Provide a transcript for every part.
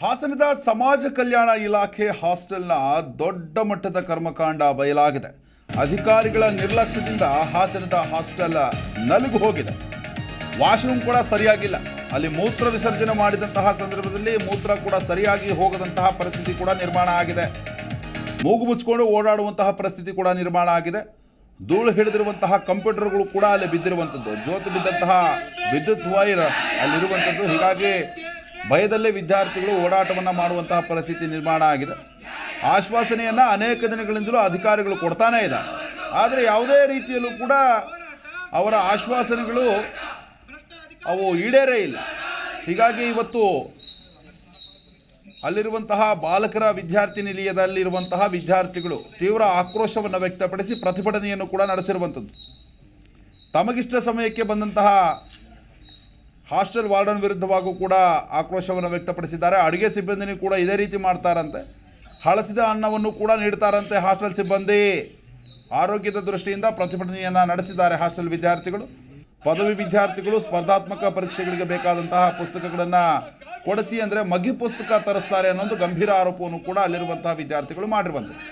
ಹಾಸನದ ಸಮಾಜ ಕಲ್ಯಾಣ ಇಲಾಖೆ ಹಾಸ್ಟೆಲ್ನ ದೊಡ್ಡ ಮಟ್ಟದ ಕರ್ಮಕಾಂಡ ಬಯಲಾಗಿದೆ. ಅಧಿಕಾರಿಗಳ ನಿರ್ಲಕ್ಷ್ಯದಿಂದ ಹಾಸನದ ಹಾಸ್ಟೆಲ್ ನಲುಗು ಹೋಗಿದೆ. ವಾಶ್ರೂಮ್ ಕೂಡ ಸರಿಯಾಗಿಲ್ಲ. ಅಲ್ಲಿ ಮೂತ್ರ ವಿಸರ್ಜನೆ ಮಾಡಿದಂತಹ ಸಂದರ್ಭದಲ್ಲಿ ಮೂತ್ರ ಕೂಡ ಸರಿಯಾಗಿ ಹೋಗದಂತಹ ಪರಿಸ್ಥಿತಿ ಕೂಡ ನಿರ್ಮಾಣ ಆಗಿದೆ. ಮೂಗು ಮುಚ್ಕೊಂಡು ಓಡಾಡುವಂತಹ ಪರಿಸ್ಥಿತಿ ಕೂಡ ನಿರ್ಮಾಣ ಆಗಿದೆ. ಧೂಳು ಹಿಡಿದಿರುವಂತಹ ಕಂಪ್ಯೂಟರ್ಗಳು ಕೂಡ ಅಲ್ಲಿ ಬಿದ್ದಿರುವಂಥದ್ದು. ಜ್ಯೋತಿ ಬಿದ್ದಂತಹ ವಿದ್ಯುತ್ ವೈರ್ ಅಲ್ಲಿರುವಂಥದ್ದು. ಹೀಗಾಗಿ ಭಯದಲ್ಲೇ ವಿದ್ಯಾರ್ಥಿಗಳು ಓಡಾಟವನ್ನು ಮಾಡುವಂತಹ ಪರಿಸ್ಥಿತಿ ನಿರ್ಮಾಣ ಆಗಿದೆ. ಆಶ್ವಾಸನೆಯನ್ನು ಅನೇಕ ದಿನಗಳಿಂದಲೂ ಅಧಿಕಾರಿಗಳು ಕೊಡ್ತಾನೇ ಇದ್ದಾರೆ. ಆದರೆ ಯಾವುದೇ ರೀತಿಯಲ್ಲೂ ಕೂಡ ಅವರ ಆಶ್ವಾಸನೆಗಳು ಅವು ಈಡೇರೇ ಇಲ್ಲ. ಹೀಗಾಗಿ ಇವತ್ತು ಅಲ್ಲಿರುವಂತಹ ಬಾಲಕರ ವಿದ್ಯಾರ್ಥಿ ನಿಲಯದಲ್ಲಿರುವಂತಹ ವಿದ್ಯಾರ್ಥಿಗಳು ತೀವ್ರ ಆಕ್ರೋಶವನ್ನು ವ್ಯಕ್ತಪಡಿಸಿ ಪ್ರತಿಭಟನೆಯನ್ನು ಕೂಡ ನಡೆಸಿರುವಂಥದ್ದು. ತಮಗಿಷ್ಟ ಸಮಯಕ್ಕೆ ಬಂದಂತಹ ಹಾಸ್ಟೆಲ್ ವಾರ್ಡನ್ ವಿರುದ್ಧವಾಗೂ ಕೂಡ ಆಕ್ರೋಶವನ್ನು ವ್ಯಕ್ತಪಡಿಸಿದ್ದಾರೆ. ಅಡುಗೆ ಸಿಬ್ಬಂದಿನೂ ಕೂಡ ಇದೇ ರೀತಿ ಮಾಡ್ತಾರಂತೆ. ಹಳಸಿದ ಅನ್ನವನ್ನು ಕೂಡ ನೀಡ್ತಾರಂತೆ ಹಾಸ್ಟೆಲ್ ಸಿಬ್ಬಂದಿ. ಆರೋಗ್ಯದ ದೃಷ್ಟಿಯಿಂದ ಪ್ರತಿಭಟನೆಯನ್ನು ನಡೆಸಿದ್ದಾರೆ ಹಾಸ್ಟೆಲ್ ವಿದ್ಯಾರ್ಥಿಗಳು. ಪದವಿ ವಿದ್ಯಾರ್ಥಿಗಳು ಸ್ಪರ್ಧಾತ್ಮಕ ಪರೀಕ್ಷೆಗಳಿಗೆ ಬೇಕಾದಂತಹ ಪುಸ್ತಕಗಳನ್ನು ಕೊಡಿಸಿ ಅಂದರೆ ಮಗಿ ಪುಸ್ತಕ ತರಿಸ್ತಾರೆ ಅನ್ನೋದು ಗಂಭೀರ ಆರೋಪವನ್ನು ಕೂಡ ಅಲ್ಲಿರುವಂತಹ ವಿದ್ಯಾರ್ಥಿಗಳು ಮಾಡಿರುವಂಥದ್ದು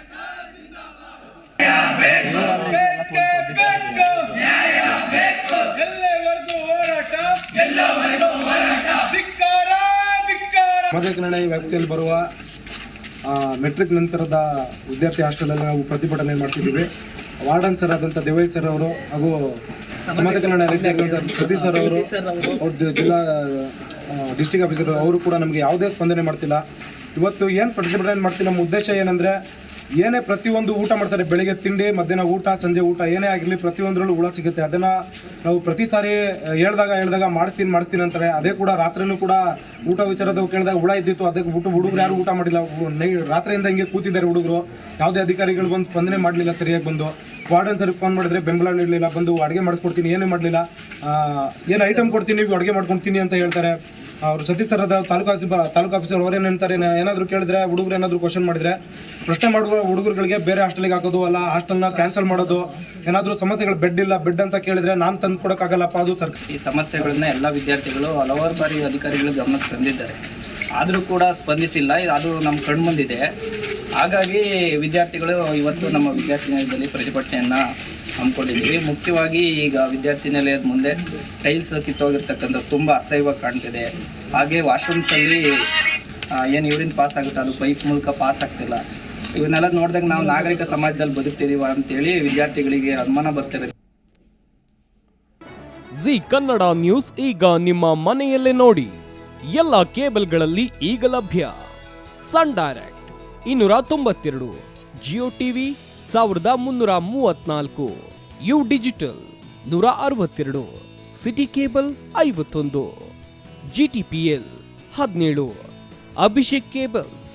ಸಮಾಜ ಕಲ್ಯಾಣ ವ್ಯಾಪ್ತಿಯಲ್ಲಿ ಬರುವ ಆ, ಮೆಟ್ರಿಕ್ ನಂತರದ ವಿದ್ಯಾರ್ಥಿ ಹಾಸ್ಟೆಲಲ್ಲಿ ನಾವು ಪ್ರತಿಭಟನೆ ಮಾಡ್ತಿದ್ದೀವಿ. ವಾರ್ಡನ್ ಸರ್ ಆದಂಥ ದೇವೈ ಸರ್ ಅವರು ಹಾಗೂ ಸಮಾಜ ಕಲ್ಯಾಣ ಇಲಾಖೆ ಸತೀಶ್ ಸರ್ ಅವರು ಅವ್ರ. ಜಿಲ್ಲಾ ಡಿಸ್ಟಿಕ್ ಆಫೀಸರ್ ಅವರು ಕೂಡ ನಮಗೆ ಯಾವುದೇ ಸ್ಪಂದನೆ ಮಾಡ್ತಿಲ್ಲ. ಇವತ್ತು ಏನು ಪ್ರತಿಭಟನೆ ಮಾಡ್ತೀವಿ ನಮ್ಮ ಉದ್ದೇಶ ಏನಂದರೆ ಏನೇ ಪ್ರತಿಯೊಂದು ಊಟ ಮಾಡ್ತಾರೆ, ಬೆಳಗ್ಗೆ ತಿಂಡಿ, ಮಧ್ಯಾಹ್ನ ಊಟ, ಸಂಜೆ ಊಟ, ಏನೇ ಆಗಿರಲಿ ಪ್ರತಿಯೊಂದರಲ್ಲೂ ಹುಳ ಸಿಗುತ್ತೆ. ಅದನ್ನು ನಾವು ಪ್ರತಿ ಸಾರಿ ಹೇಳ್ದಾಗ ಹೇಳ್ದಾಗ ಮಾಡಿಸ್ತೀನಿ ಮಾಡಿಸ್ತೀನಿ ಅಂತಾರೆ. ಅದೇ ಕೂಡ ರಾತ್ರಿನೂ ಕೂಡ ಊಟ ವಿಚಾರದ ಕೇಳಿದಾಗ ಹುಳ ಇದ್ದಿತ್ತು, ಅದಕ್ಕೆ ಊಟ, ಹುಡುಗರು ಯಾರು ಊಟ ಮಾಡಿಲ್ಲ. ರಾತ್ರಿಯಿಂದ ಹಿಂಗೆ ಕೂತಿದ್ದಾರೆ ಹುಡುಗರು. ಯಾವುದೇ ಅಧಿಕಾರಿಗಳು ಬಂದು ಸ್ಪಂದನೆ ಮಾಡಲಿಲ್ಲ, ಸರಿಯಾಗಿ ಬಂದು. ವಾರ್ಡನ್ ಸರ್ಗೆ ಫೋನ್ ಮಾಡಿದ್ರೆ ಬೆಂಬಲ ನೀಡಲಿಲ್ಲ ಬಂದು ಅಡುಗೆ ಮಾಡಿಸ್ಕೊಡ್ತೀನಿ, ಏನೂ ಮಾಡಲಿಲ್ಲ. ಏನು ಐಟಮ್ ಕೊಡ್ತೀನಿ, ನೀವು ಅಡುಗೆ ಮಾಡ್ಕೊಡ್ತೀನಿ ಅಂತ ಹೇಳ್ತಾರೆ. ಅವರು ಸತೀಶ್ ಸರ್ ಅದ ತಾಲೂಕು ಆಫೀಸ್ ತಾಲೂಕು ಆಫೀಸರ್ ಅವ್ರೇನು ಹೇಳ್ತಾರೆ, ಏನಾದರೂ ಕೇಳಿದ್ರೆ ಹುಡುಗರು ಏನಾದರೂ ಕ್ವಶನ್ ಮಾಡಿದ್ರೆ ಪ್ರಶ್ನೆ ಮಾಡುವ ಹುಡುಗರುಗಳಿಗೆ ಬೇರೆ ಹಾಸ್ಟೆಲ್ಗೆ ಹಾಕೋದು ಅಲ್ಲ, ಹಾಸ್ಟೆಲ್ನ ಕ್ಯಾನ್ಸಲ್ ಮಾಡೋದು, ಏನಾದರೂ ಸಮಸ್ಯೆಗಳು ಬೆಡ್ ಇಲ್ಲ ಬೆಡ್ ಅಂತ ಕೇಳಿದ್ರೆ ನಾನು ತಂದು ಕೊಡೋಕ್ಕಾಗಲ್ಲಪ್ಪ, ಅದು ಸರ್ಕಾರ ಈ ಸಮಸ್ಯೆಗಳನ್ನ ಎಲ್ಲ ವಿದ್ಯಾರ್ಥಿಗಳು ಹಲವಾರು ಬಾರಿ ಅಧಿಕಾರಿಗಳು ಗಮನಕ್ಕೆ ತಂದಿದ್ದಾರೆ. ಆದರೂ ಕೂಡ ಸ್ಪಂದಿಸಿಲ್ಲ, ಅದು ನಮ್ಮ ಕಣ್ಮುಂದಿದೆ ಹಾಗಾಗಿ ವಿದ್ಯಾರ್ಥಿಗಳು ಇವತ್ತು ನಮ್ಮ ವಿದ್ಯಾರ್ಥಿ ನಿಲಯದಲ್ಲಿ ಪ್ರತಿಭಟನೆಯನ್ನು ಹಮ್ಮಿಕೊಂಡಿದ್ದೀವಿ. ಮುಖ್ಯವಾಗಿ ಈಗ ವಿದ್ಯಾರ್ಥಿ ನಿಲಯದ ಮುಂದೆ ಟೈಲ್ಸ್ ಕಿತ್ತೋಗಿರ್ತಕ್ಕಂಥ ತುಂಬ ಅಸಹ್ಯವಾಗಿ ಕಾಣ್ತಿದೆ. ಹಾಗೆ ವಾಶ್ರೂಮ್ಸಲ್ಲಿ ಏನು ಯೂರಿನ್ ಪಾಸ್ ಆಗುತ್ತೆ, ಅದು ಪೈಪ್ ಮೂಲಕ ಪಾಸ್ ಆಗ್ತಿಲ್ಲ. ಇವನ್ನೆಲ್ಲ ನೋಡಿದಾಗ ನಾವು ನಾಗರಿಕ ಸಮಾಜದಲ್ಲಿ ಬದುಕ್ತಿದೀವ ಅಂತೇಳಿ ವಿದ್ಯಾರ್ಥಿಗಳಿಗೆ ಅನುಮಾನ ಬರ್ತಿರುತ್ತೆ ಜಿ ಕನ್ನಡ ನ್ಯೂಸ್ ಈಗ ನಿಮ್ಮ ಮನೆಯಲ್ಲೇ ನೋಡಿ. ಎಲ್ಲ ಕೇಬಲ್ಗಳಲ್ಲಿ ಈಗ ಲಭ್ಯ. ಸನ್ ಡೈರೆಕ್ಟ್ ಇನ್ನೂರ ತೊಂಬತ್ತೆರಡು, ಜಿಯೋ ಟಿವಿ ಸಾವಿರದ ಮುನ್ನೂರ ಮೂವತ್ನಾಲ್ಕು, ಯು ಡಿಜಿಟಲ್ ನೂರ ಅರವತ್ತೆರಡು, ಸಿಟಿ ಕೇಬಲ್ ಐವತ್ತೊಂದು, ಜಿ ಟಿ ಪಿ ಎಲ್ ಹದಿನೇಳು, ಅಭಿಷೇಕ್ ಕೇಬಲ್ಸ್